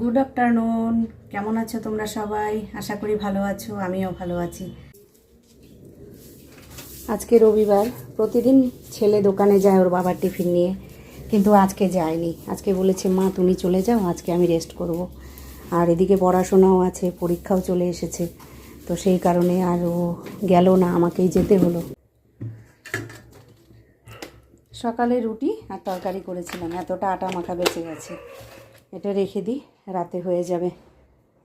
Good afternoon কেমন আছো তোমরা সবাই? আশা করি ভালো আছো, আমিও ভালো আছি। আজকে রবিবার, প্রতিদিন ছেলে দোকানে যায় ওর বাবার টিফিন নিয়ে, কিন্তু আজকে যায়নি। আজকে বলেছে, মা, তুমি চলে যাও, আজকে আমি রেস্ট করব। আর এদিকে পড়াশোনাও আছে, পরীক্ষাও চলে এসেছে। তো সেই কারণে আর ও গেল না, আমাকেই যেতে হলো। সকালে রুটি আর তরকারি করেছিলাম, এতটা আটা মাখা বেঁচে গেছে। এটা রেখে দিই, রাতে হয়ে যাবে।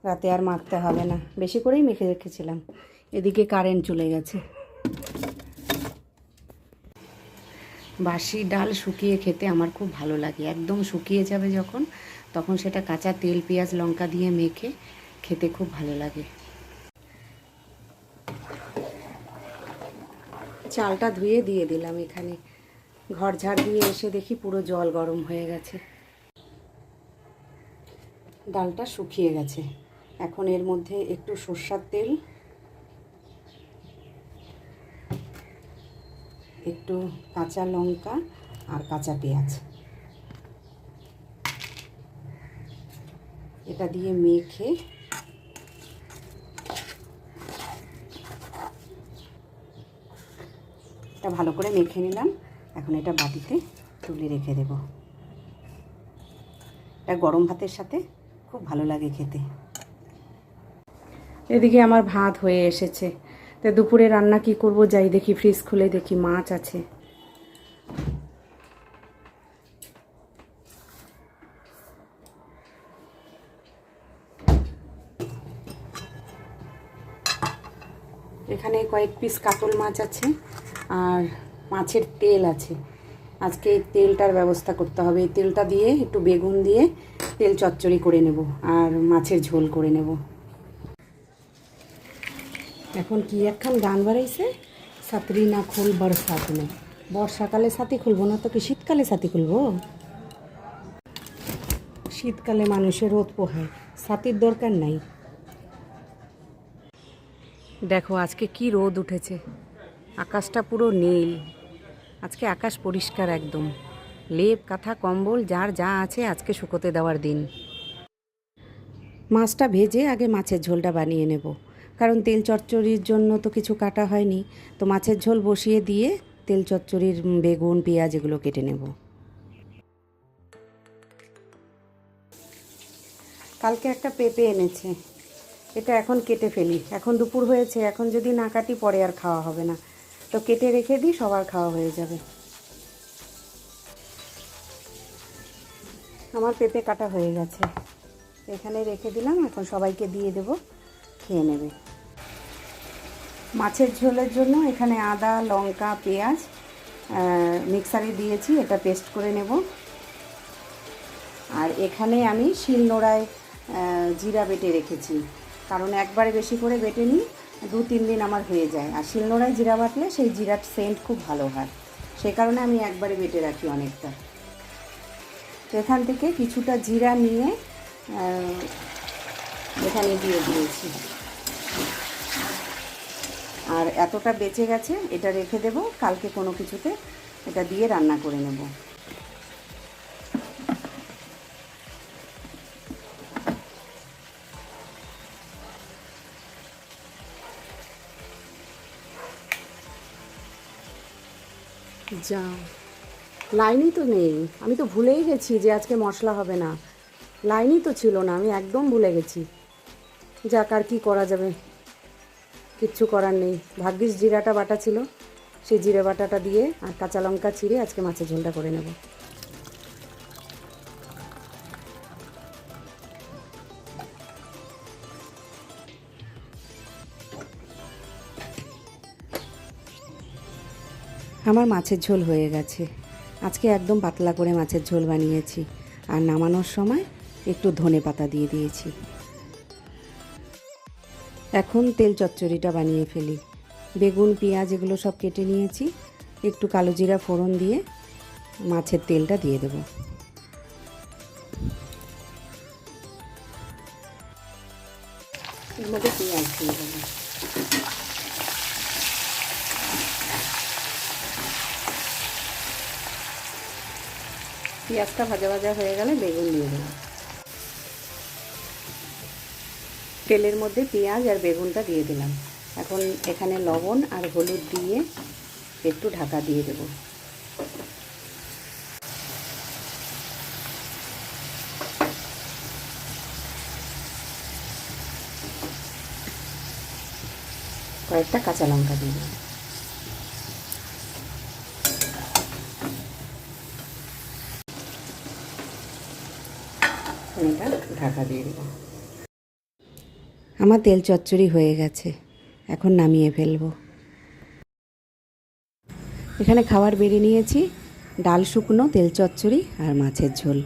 রাতে আর মাখতে হবে না। বেশি করেই মেখে রেখেছিলাম। এদিকে কারেন্ট চলে গেছে। বাসি ডাল শুকিয়ে খেতে আমার খুব ভালো লাগে। একদম শুকিয়ে যাবে যখন, তখন সেটা কাঁচা তেল, পেঁয়াজ, লঙ্কা দিয়ে মেখে খেতে খুব ভালো লাগে। চালটা ধুয়ে দিয়ে দিলাম এখানে। ঘর ঝাড় দিয়ে এসে দেখি পুরো জল গরম হয়ে গেছে। ডালটা শুকিয়ে গেছে। এখন এর মধ্যে একটু সর্ষার তেল, একটু কাঁচা লঙ্কা আর কাঁচা পেঁয়াজ। এটা দিয়ে মেখে এটা ভালো করে মেখে নিলাম। এখন এটা বাটিতে তুলে রেখে দেব। এটা গরম ভাতের সাথে খুব ভালো লাগে খেতে। এদিকে আমার ভাত হয়ে এসেছে। তো দুপুরে রান্না কি করব যাই দেখি ফ্রিজ খুলে দেখি মাছ আছে। এখানে কয়েক পিস কাতল মাছ আছে আর মাছের তেল আছে। আজকে তেলটার ব্যবস্থা করতে হবে। তেলটা দিয়ে একটু বেগুন দিয়ে তেল চচ্চড়ি করে নেব আর মাছের ঝোল করে নেব। এখন কি একখান গান বাড়াইছে? সাতরি না খুল বরসাত মে বর্ষাকালে সাথী খুলবো না তো কি শীতকালে সাথী খুলবো? শীতকালে মানুষের রোদ পোহায়, সাথীর দরকার নাই। দেখো আজকে কি রোদ উঠেছে। আকাশটা পুরো নীল আজকে আকাশ পরিষ্কার একদম। লেপ, কাঁথা, কম্বল, যার যা আছে আজকে শুকোতে দেওয়ার দিন। মাছটা ভেজে আগে মাছের ঝোলটা বানিয়ে নেব। কারণ তেল চচ্চড়ির জন্য তো কিছু কাটা হয়নি, তো মাছের ঝোল বসিয়ে দিয়ে তেল চচ্চড়ির বেগুন, পেঁয়াজ এগুলো কেটে নেব। কালকে একটা পেঁপে এনেছে। এটা এখন কেটে ফেলি। এখন দুপুর হয়েছে, এখন যদি না কাটি পরে আর খাওয়া হবে না। তো কেটে রেখে দিই, সবার খাওয়া হয়ে যাবে। আমার পেঁপে কাটা হয়ে গেছে। এখানে রেখে দিলাম, এখন সবাইকে দিয়ে দেব, খেয়ে নেবে। মাছের ঝোলের জন্য এখানে আদা, লঙ্কা, পেঁয়াজ মিক্সারে দিয়েছি, এটা পেস্ট করে নেব। আর এখানে আমি শিলনোড়ায় জিরা বেটে রেখেছি। কারণ একবারে বেশি করে বেটে নিই দু, তিন দিন আমার হয়ে যায়। আর শিলনোড়ায় জিরা বাটলে সেই জিরার সেন্ট খুব ভালো হয়। সে কারণে আমি একবারে বেটে রাখি অনেকটা। তো এখান থেকে কিছুটা জিরা নিয়ে এখানে দিয়ে দিয়েছি। আর এতটা বেঁচে গেছে, এটা রেখে দেব। কালকে কোনো কিছুতে এটা দিয়ে রান্না করে নেব। যা লাইনই তো নেই। আমি তো ভুলেই গেছি যে আজকে মশলা হবে না। লাইনই তো ছিল না, আমি একদম ভুলে গেছি। যাক, আর কী করা যাবে? কিচ্ছু করার নেই। ভাগ্যিস জিরাটা বাটা ছিল। সেই জিরে বাটাটা দিয়ে আর কাঁচা লঙ্কা চিড়ে আজকে মাছের ঝোলটা করে নেব। আমার মাছের ঝোল হয়ে গেছে। আজকে একদম পাতলা করে মাছের ঝোল বানিয়েছি। আর নামানোর সময় একটু ধনে পাতা দিয়ে দিয়েছি। এখন তেল চচ্চড়িটা বানিয়ে ফেলি। বেগুন, পেঁয়াজ এগুলো সব কেটে নিয়েছি। একটু কালো জিরা ফোড়ন দিয়ে মাছের তেলটা দিয়ে দেব। এর মধ্যে পেঁয়াজ দিয়ে দেবো। পেঁয়াজটা ভাজা ভাজা হয়ে গেলে বেগুন দিয়ে দেবো। তেলের মধ্যে পেঁয়াজ আর বেগুনটা দিয়ে দিলাম। এখন এখানে লবণ আর হলুদ দিয়ে একটু ঢাকা দিয়ে দেব। কয়েকটা কাঁচা লঙ্কা দিয়ে দেবো। এটা ঢাকা দিয়ে দেবো আমার তেল চচ্চড়ি হয়ে গেছে। এখন নামিয়ে ফেলব। এখানে খাবার বেড়ে নিয়েছি। ডাল শুকনো, তেল চচ্চড়ি আর মাছের ঝোল।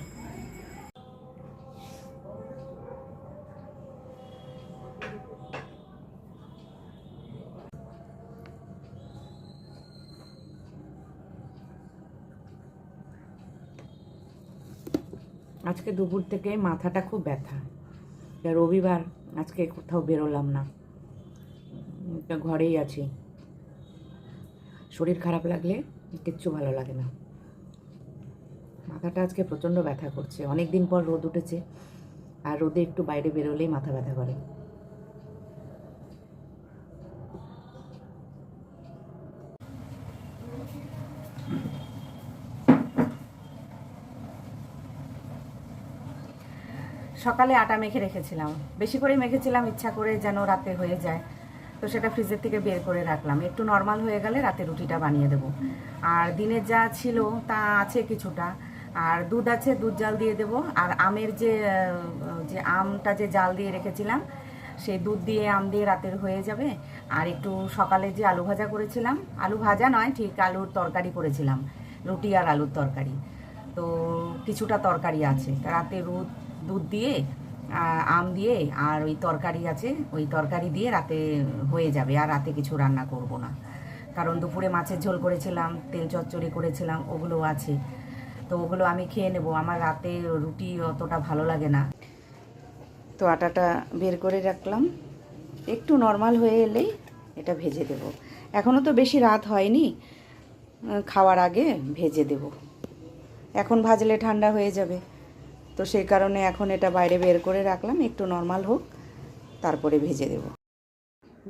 আজকে দুপুর থেকে মাথাটা খুব ব্যথা। রবিবার আজকে কোথাও বেরোলাম না। ঘরেই আছি। শরীর খারাপ লাগলে কিচ্ছু ভালো লাগে না। মাথাটা আজকে প্রচণ্ড ব্যথা করছে। অনেক দিন পর রোদ উঠেছে। আর রোদে একটু বাইরে বেরোলেই মাথা ব্যথা করে। সকালে আটা মেখে রেখেছিলাম। বেশি করে মেখেছিলাম, ইচ্ছা করে যেন রাতে হয়ে যায়। তো সেটা ফ্রিজের থেকে বের করে রাখলাম। একটু নর্মাল হয়ে গেলে রাতে রুটিটা বানিয়ে দেবো। আর দিনের যা ছিল তা আছে কিছুটা। আর দুধ আছে, দুধ জাল দিয়ে দেবো। আর আমের যে যে আমটা যে জাল দিয়ে রেখেছিলাম, সেই দুধ দিয়ে আম দিয়ে রাতের হয়ে যাবে। আর একটু সকালে যে আলু ভাজা করেছিলাম, আলু ভাজা নয়, ঠিক আলুর তরকারি করেছিলাম। রুটি আর আলুর তরকারি। তো কিছুটা তরকারি আছে। রাতে রুদ দুধ দিয়ে আম দিয়ে আর ওই তরকারি আছে, ওই তরকারি দিয়ে রাতে হয়ে যাবে। আর রাতে কিছু রান্না করব না। কারণ দুপুরে মাছের ঝোল করেছিলাম, তেল চচ্চড়ি করেছিলাম, ওগুলো আছে। তো ওগুলো আমি খেয়ে নেব। আমার রাতে রুটি অতটা ভালো লাগে না। তো আটাটা বের করে রাখলাম। একটু নর্মাল হয়ে এলেই এটা ভেজে দেব। এখনও তো বেশি রাত হয়নি। খাওয়ার আগে ভেজে দেব। এখন ভাজলে ঠান্ডা হয়ে যাবে। তো সেই কারণে এখন এটা বাইরে বের করে রাখলাম একটু নর্মাল হোক তারপরে ভেজে দেব।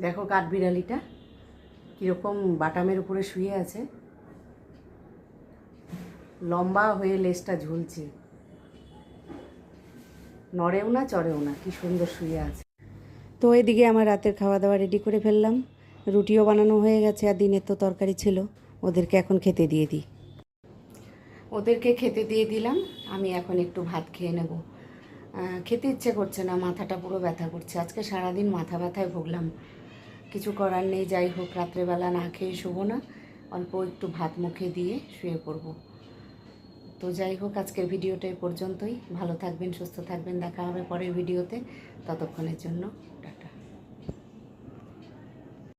দেখো কাঠবিড়ালিটা কীরকম বাটামের উপরে শুয়ে আছে। লম্বা হয়ে লেজটা ঝুলছে। নড়েও না চড়েও না কি সুন্দর শুয়ে আছে। তো এদিকে আমার রাতের খাওয়া দাওয়া রেডি করে ফেললাম। রুটিও বানানো হয়ে গেছে আর দিনের তো তরকারি ছিল ওদেরকে এখন খেতে দিয়ে দিই। ওদেরকে খেতে দিয়ে দিলাম। আমি এখন একটু ভাত খেয়ে নেব। খেতে ইচ্ছে করছে না, মাথাটা পুরো ব্যথা করছে। আজকে সারাদিন মাথা ব্যথায় ভুগলাম। কিছু করার নেই, যাই হোক, রাত্রেবেলা না খেয়ে শোবো না। অল্প একটু ভাত মুখে দিয়ে শুয়ে পড়ব। তো যাই হোক, আজকের ভিডিওটা পর্যন্তই। ভালো থাকবেন, সুস্থ থাকবেন। দেখা হবে পরের ভিডিওতে। ততক্ষণের জন্য